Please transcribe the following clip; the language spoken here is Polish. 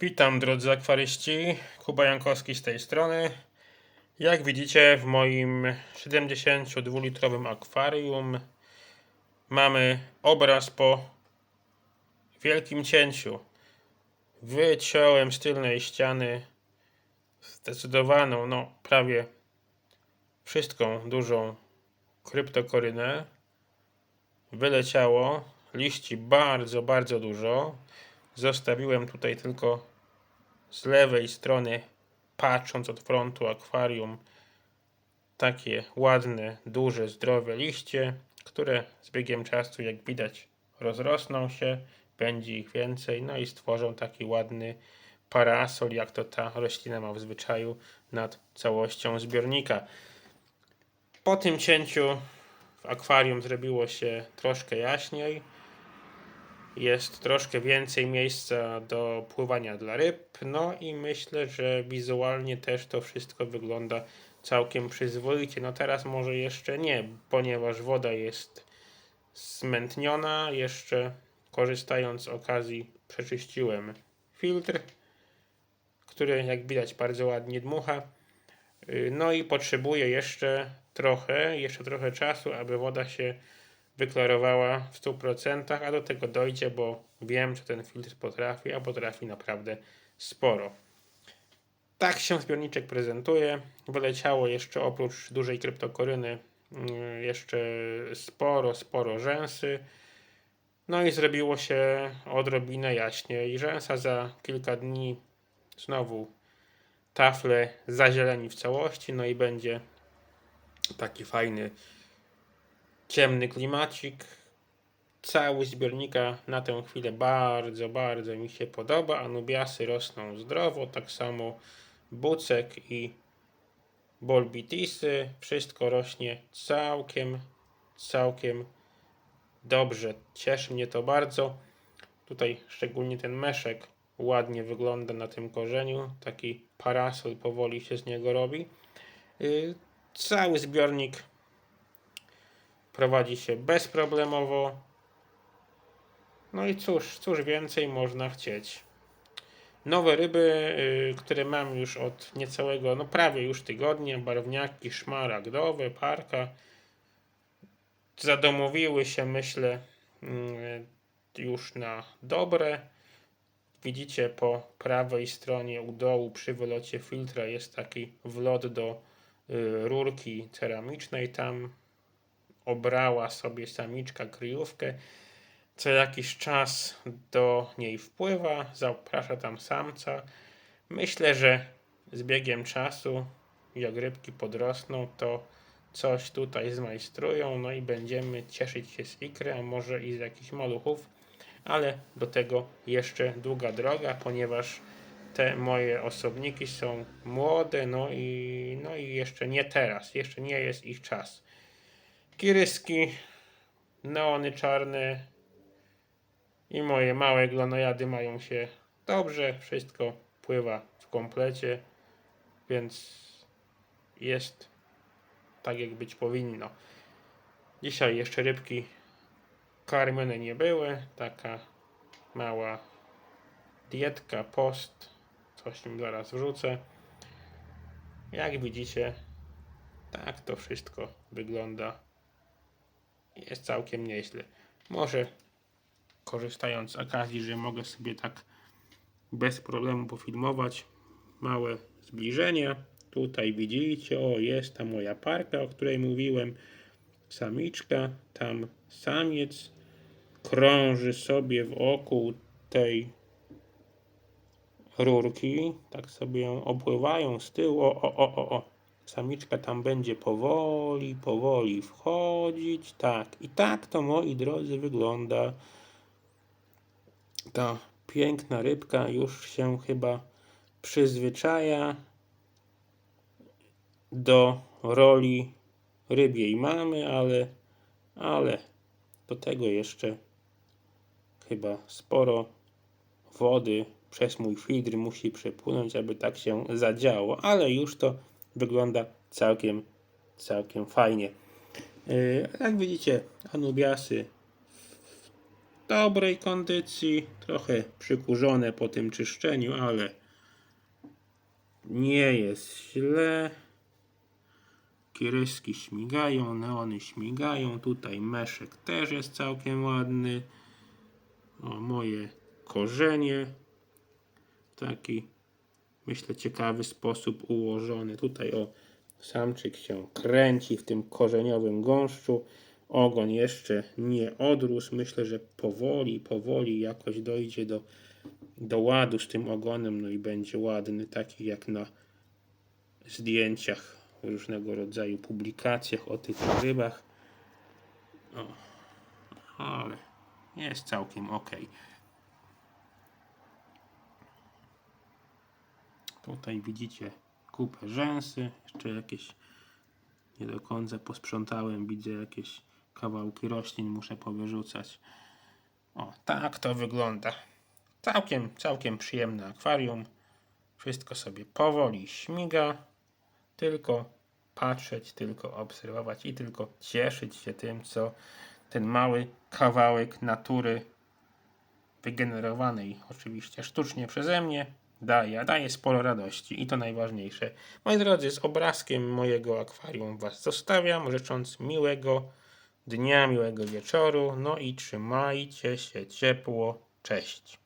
Witam drodzy akwaryści, Kuba Jankowski z tej strony. Jak widzicie w moim 72-litrowym akwarium mamy obraz po wielkim cięciu. Wyciąłem z tylnej ściany zdecydowaną, no prawie wszystką dużą kryptokorynę. Wyleciało liści bardzo, bardzo dużo. Zostawiłem tutaj tylko z lewej strony, patrząc od frontu akwarium, takie ładne, duże, zdrowe liście, które z biegiem czasu, jak widać, rozrosną się, będzie ich więcej, no i stworzą taki ładny parasol, jak to ta roślina ma w zwyczaju nad całością zbiornika. Po tym cięciu w akwarium zrobiło się troszkę jaśniej jest troszkę więcej miejsca do pływania dla ryb. No i myślę, że wizualnie też to wszystko wygląda całkiem przyzwoicie. No teraz może jeszcze nie, ponieważ woda jest zmętniona. Jeszcze korzystając z okazji przeczyściłem filtr, który jak widać bardzo ładnie dmucha. No i potrzebuję jeszcze trochę, jeszcze trochę czasu, aby woda się wyklarowała w 100%, a do tego dojdzie, bo wiem, że ten filtr potrafi, a potrafi naprawdę sporo. Tak się zbiorniczek prezentuje. Wyleciało jeszcze oprócz dużej kryptokoryny mm, jeszcze sporo, sporo rzęsy. No i zrobiło się odrobinę jaśniej. Rzęsa za kilka dni znowu tafle zazieleni w całości, no i będzie taki fajny ciemny klimacik. Cały zbiornika na tę chwilę bardzo, bardzo mi się podoba. Anubiasy rosną zdrowo, tak samo bucek i bolbitisy. Wszystko rośnie całkiem, całkiem dobrze. Cieszy mnie to bardzo. Tutaj szczególnie ten meszek ładnie wygląda na tym korzeniu. Taki parasol powoli się z niego robi. Yy, Cały zbiornik prowadzi się bezproblemowo. No i cóż, cóż więcej można chcieć. Nowe ryby, y, które mam już od niecałego, no prawie już tygodnia, barwniaki szmaragdowe, parka, zadomowiły się, myślę, mm, już na dobre. Widzicie po prawej stronie u dołu przy wylocie filtra jest taki wlot do y, rurki ceramicznej. Tam obrała sobie samiczka kryjówkę. Co jakiś czas do niej wpływa, zaprasza tam samca. Myślę, że z biegiem czasu, jak rybki podrosną, to coś tutaj zmajstrują, no i będziemy cieszyć się z ikry, a może i z jakichś maluchów, ale do tego jeszcze długa droga, ponieważ te moje osobniki są młode, no i, no i jeszcze nie teraz, jeszcze nie jest ich czas. Kiryski, neony czarne i moje małe glonojady mają się dobrze. Wszystko pływa w komplecie, więc jest tak jak być powinno. Dzisiaj jeszcze rybki karmione nie były. Taka mała dietka, post. Coś im zaraz wrzucę. Jak widzicie, tak to wszystko wygląda jest całkiem nieźle. Może korzystając z okazji, że mogę sobie tak bez problemu pofilmować małe zbliżenie. Tutaj widzicie, o jest ta moja parka, o której mówiłem. Samiczka, tam samiec krąży sobie wokół tej rurki. Tak sobie ją opływają z tyłu. O, o, o, o, o. Samiczka tam będzie powoli, powoli wchodzić. Tak, i tak to moi drodzy wygląda. Ta piękna rybka już się chyba przyzwyczaja do roli rybiej mamy, ale, ale do tego jeszcze chyba sporo wody przez mój filtr musi przepłynąć, aby tak się zadziało, ale już to wygląda całkiem, całkiem fajnie. Yy, Jak widzicie, anubiasy dobrej kondycji, trochę przykurzone po tym czyszczeniu, ale nie jest źle. Kiryski śmigają, neony śmigają, tutaj meszek też jest całkiem ładny. O, moje korzenie. Taki, myślę, ciekawy sposób ułożony. Tutaj o, samczyk się kręci w tym korzeniowym gąszczu. Ogon jeszcze nie odrósł. Myślę, że powoli, powoli jakoś dojdzie do, do ładu z tym ogonem. No i będzie ładny, taki jak na zdjęciach, różnego rodzaju publikacjach o tych rybach. O, ale jest całkiem ok. Tutaj widzicie kupę rzęsy, jeszcze jakieś nie do końca posprzątałem, widzę jakieś kawałki roślin, muszę powyrzucać. O, tak to wygląda. Całkiem, całkiem przyjemne akwarium. Wszystko sobie powoli śmiga. Tylko patrzeć, tylko obserwować i tylko cieszyć się tym, co ten mały kawałek natury wygenerowanej oczywiście sztucznie przeze mnie daje, a daje sporo radości i to najważniejsze. Moi drodzy, z obrazkiem mojego akwarium Was zostawiam, życząc miłego dnia, miłego wieczoru, no i trzymajcie się ciepło, cześć.